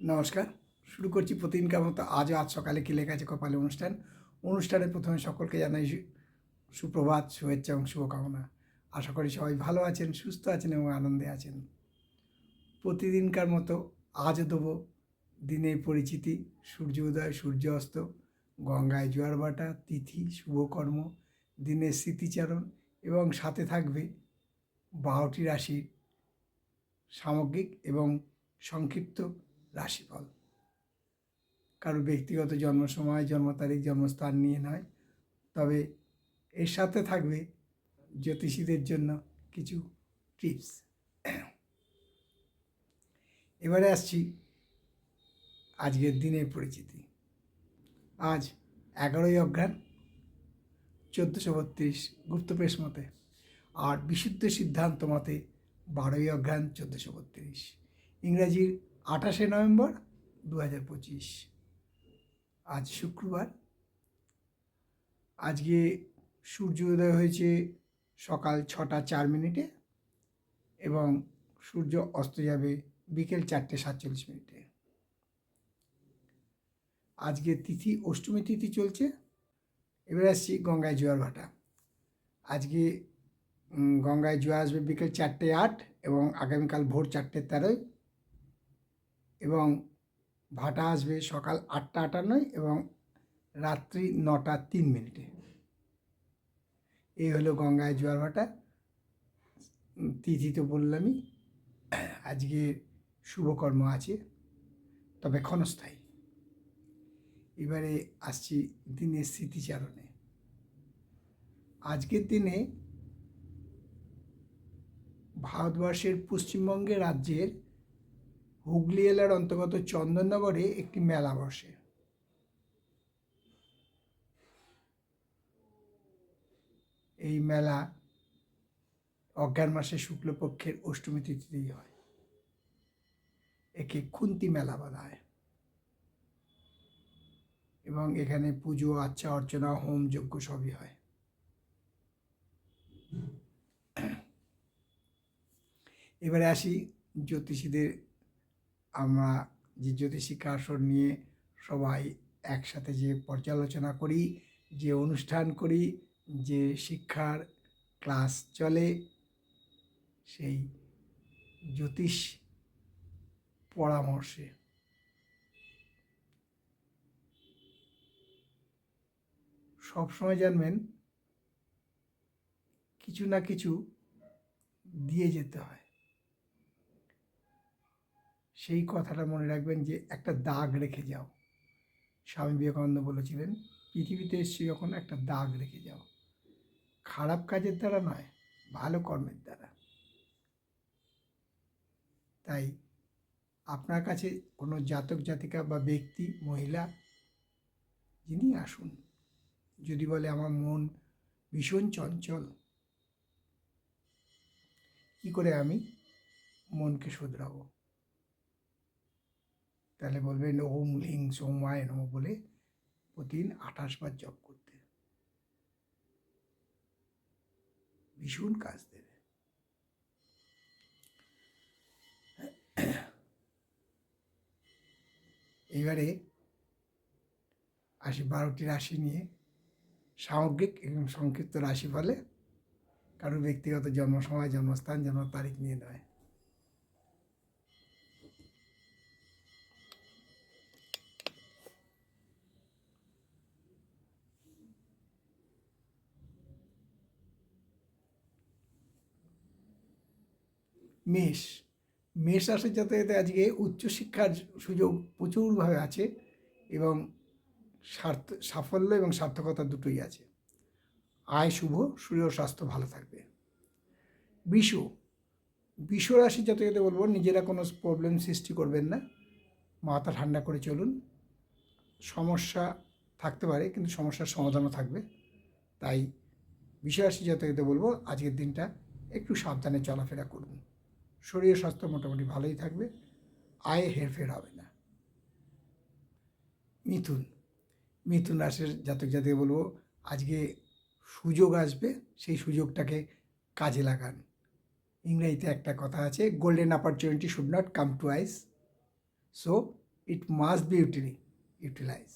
নমস্কার। শুরু করছি প্রতিদিনকার মতো আজও আজ সকালে কি লেখা আছে কপালে অনুষ্ঠান। অনুষ্ঠানে প্রথমে সকলকে জানাই সুপ্রভাত, শুভেচ্ছা এবং শুভকামনা। আশা করি সবাই ভালো আছেন, সুস্থ আছেন এবং আনন্দে আছেন। প্রতিদিনকার মতো আজও দেবো দিনের পরিচিতি। সূর্য উদয়, সূর্য অস্ত, গঙ্গায় জোয়ার ভাটা, তিথি শুভকর্ম দিনের স্মৃতিচারণ এবং সাথে থাকবে বারোটি রাশির সামগ্রিক এবং সংক্ষিপ্ত রাশিফল। কারও ব্যক্তিগত জন্ম সময় জন্ম তারিখ জন্মস্থান নিয়ে নয়। তবে এর সাথে থাকবে জ্যোতিষীদের জন্য কিছু টিপস। এবারে আসছি আজকের দিনের পরিচিতি। আজ এগারোই অঘ্রান চোদ্দোশো বত্রিশ গুপ্তপ্রেস মতে আর বিশুদ্ধ সিদ্ধান্ত মতে বারোই অঘ্রান চোদ্দোশো বত্রিশ। ইংরাজির আঠাশে নভেম্বর দু হাজার পঁচিশ। আজ শুক্রবার। আজকে সূর্য উদয় হয়েছে সকাল ছটা চার মিনিটে এবং সূর্য অস্ত যাবে বিকেল চারটে সাতচল্লিশ মিনিটে। আজকে তিথি অষ্টমী তিথি চলছে। এবার আসছি গঙ্গায় জোয়ার ভাটা। আজকে গঙ্গায় জোয়ার আসবে বিকেল চারটে আট এবং আগামীকাল ভোর চারটে তেরোয়। এবং ভাটা আসবে সকাল আটটা আটান্নয় এবং রাত্রি নটা তিন মিনিটে। এই হলো গঙ্গায় জোয়ার ভাটা। তিথি তো বললামই, আজকে শুভকর্ম আছে, তবে ক্ষণস্থায়ী। এবারে আসছি দিনের স্মৃতিচারণে। আজকের দিনে ভারতবর্ষের পশ্চিমবঙ্গে রাজ্যের হুগলি জেলার অন্তর্গত চন্দননগরে একটি মেলা বসে। এই মেলা অজ্ঞান মাসে শুক্লপক্ষের অষ্টমী তিথিতেই হয়। একে খুন্তি মেলা বলা হয় এবং এখানে পুজো আচ্ছা অর্চনা, হোম যজ্ঞ সবই হয়। এবারে আসি জ্যোতিষীদের আমরা যে জ্যোতিষী কাসর নিয়ে সবাই একসাথে যে পর্যালোচনা করি, যে অনুষ্ঠান করি, যে শিক্ষার ক্লাস চলে, সেই জ্যোতিষ পরামর্শে। সবসময় জানবেন, কিছু না কিছু দিয়ে যেতে হয়। সেই কথাটা মনে রাখবেন যে একটা দাগ রেখে যাও। স্বামী বিবেকানন্দ বলেছিলেন, পৃথিবীতে এসছি যখন একটা দাগ রেখে যাও। খারাপ কাজের দ্বারা নয়, ভালো কর্মের দ্বারা। তাই আপনার কাছে কোনো জাতক, জাতিকা বা ব্যক্তি, মহিলা, যিনি আসুন, যদি বলে আমার মন ভীষণ চঞ্চল, কি করে আমি মনকে শুধরাবো? তাহলে বলবেন ওম লিং সোমায় নম বলে প্রতিদিন আঠাশ বার জপ করতে। ভীষণ কাজ দেবে। এইবারে আসি বারোটি রাশি নিয়ে সামগ্রিক এবং সংক্ষিপ্ত রাশি ফলে কারও ব্যক্তিগত জন্ম সময় জন্মস্থান জন্ম তারিখ নিয়ে নয়। মেষ। মেষ রাশির যাতায়াতে আজকে উচ্চশিক্ষার সুযোগ প্রচুরভাবে আছে এবং স্বার্থ সাফল্য এবং সার্থকতা দুটোই আছে। আয় শুভ, শরীর স্বাস্থ্য ভালো থাকবে। বিষ বিষ রাশি যাতায়াতে বলব, নিজেরা কোনো প্রবলেম সৃষ্টি করবেন না। মাথা ঠান্ডা করে চলুন। সমস্যা থাকতে পারে, কিন্তু সমস্যার সমাধানও থাকবে। তাই বিষরাশি যাতায়াতে বলব, আজকের দিনটা একটু সাবধানে চলাফেরা করুন। শরীর স্বাস্থ্য মোটামুটি ভালোই থাকবে, আয়ে হেরফের হবে না। মিথুন মিথুন রাশির জাতক জাতিকে বলব, আজকে সুযোগ আসবে, সেই সুযোগটাকে কাজে লাগান। ইংরেজিতে একটা কথা আছে golden opportunity should not come twice so it must be utili utilize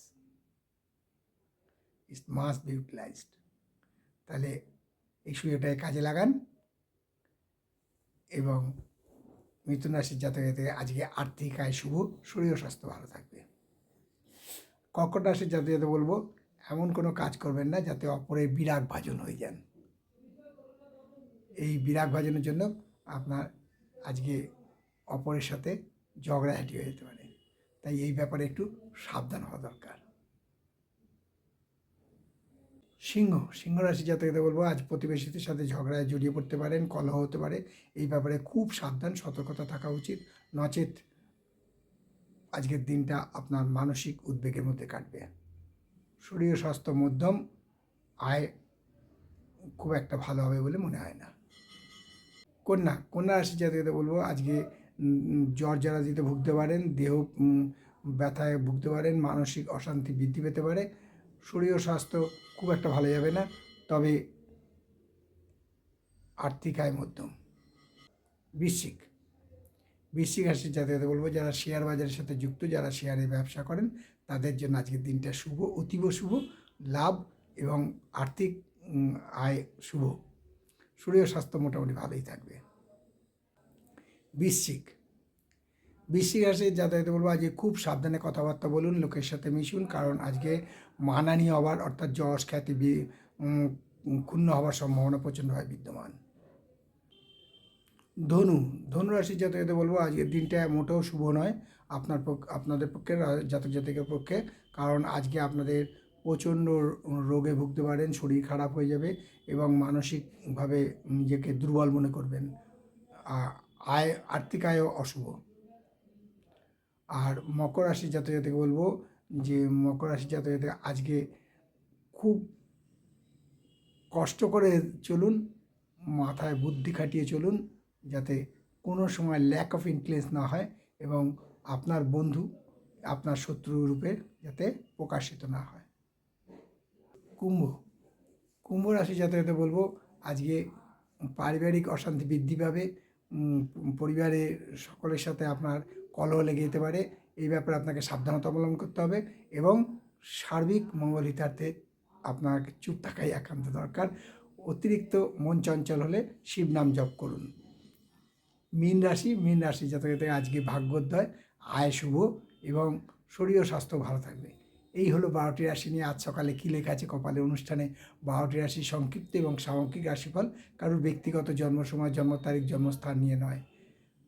it must be utilized তাহলে এই সুযোগটাকে কাজে লাগান এবং মিথুন রাশির জাতকের আজকে আর্থিক আয় শুভ, শরীর স্বাস্থ্য ভালো থাকবে। কর্কট রাশির জাতকে বলব, এমন কোনো কাজ করবেন না যাতে অপরের বিরাগ ভাজন হয়ে যান। এই বিরাগ ভাজনের জন্য আপনার আজকে অপরের সাথে ঝগড়াঝাটি হয়ে যেতে পারে। তাই এই ব্যাপারে একটু সাবধান হওয়া দরকার। সিংহ সিংহ রাশি জাতকদের বলব, আজ প্রতিবেশীদের সাথে ঝগড়ায় জড়িয়ে পড়তে পারেন, কলহ হতে পারে। এই ব্যাপারে খুব সাবধান, সতর্কতা থাকা উচিত। নচেত আজকের দিনটা আপনার মানসিক উদ্বেগের মধ্যে কাটবে। শরীর, স্বাস্থ্য মধ্যম, আয় খুব একটা ভালো হবে বলে মনে হয় না। কন্যা কন্যা রাশি জাতকদের বলব, আজকে জ্বর জ্বালাদিতে ভুগতে পারেন, দেহ ব্যথায় ভুগতে পারেন, মানসিক অশান্তি বৃদ্ধি পেতে পারে। শরীর স্বাস্থ্য খুব একটা ভালো যাবে না, তবে আর্থিক আয় মধ্যম। বৃশ্চিক। বৃশ্চিক রাশির জাতকদের বলব, যারা শেয়ার বাজারের সাথে যুক্ত, যারা শেয়ারে ব্যবসা করেন, তাদের জন্য আজকের দিনটা শুভ, অতীব শুভ, লাভ এবং আর্থিক আয় শুভ। শরীর স্বাস্থ্য মোটামুটি ভালোই থাকবে। বৃশ্চিক। বৃশ্চিক রাশির যাতায়াতে বলব, আজকে খুব সাবধানে কথাবার্তা বলুন, লোকের সাথে মিশুন, কারণ আজকে মানানি হওয়ার অর্থাৎ যশ খ্যাতি ক্ষুণ্ণ হওয়ার সম্ভাবনা প্রচণ্ডভাবে বিদ্যমান। ধনু ধনু রাশির জাতকদের বলব, আজকের দিনটা মোটেও শুভ নয়, আপনার আপনাদের পক্ষে জাতক জাতিকের পক্ষে, কারণ আজকে আপনাদের প্রচণ্ড রোগে ভুগতে পারেন, শরীর খারাপ হয়ে যাবে এবং মানসিকভাবে নিজেকে দুর্বল মনে করবেন। আয়, আর্থিক আয়ও অশুভ। আর মকর রাশির জাতক জাতিকে বলব যে মকর রাশির জাতক জাতিক আজকে খুব কষ্ট করে চলুন, মাথায় বুদ্ধি খাটিয়ে চলুন যাতে কোনো সময় ল্যাক অফ ইনফ্লুয়েন্স না হয় এবং আপনার বন্ধু, আপনার শত্রু রূপে যাতে প্রকাশিত না হয়। কুম্ভ কুম্ভ রাশি জাতকতে বলব আজকে পারিবারিক অশান্তি বৃদ্ধি পাবে পরিবারের সকলের সাথে আপনার কলহ লেগে যেতে পারে। এই ব্যাপারে আপনাকে সাবধানতা অবলম্বন করতে হবে এবং সার্বিক মঙ্গল হিতার্থে আপনাকে চুপ থাকাই একান্ত দরকার। অতিরিক্ত মন চঞ্চল হলে শিব নাম জপ করুন। মীন রাশি মীন রাশি জাতকে আজকে ভাগ্যোদয়। আয় শুভ এবং শরীর স্বাস্থ্য ভালো থাকবে। এই হলো বারোটি রাশি নিয়ে আজ সকালে কী লেখা আছে কপালে অনুষ্ঠানে। বারোটি রাশি সংক্ষিপ্ত এবং সামগ্রিক রাশিফল। কারোর ব্যক্তিগত জন্ম সময়, জন্ম তারিখ, জন্মস্থান নিয়ে নয়।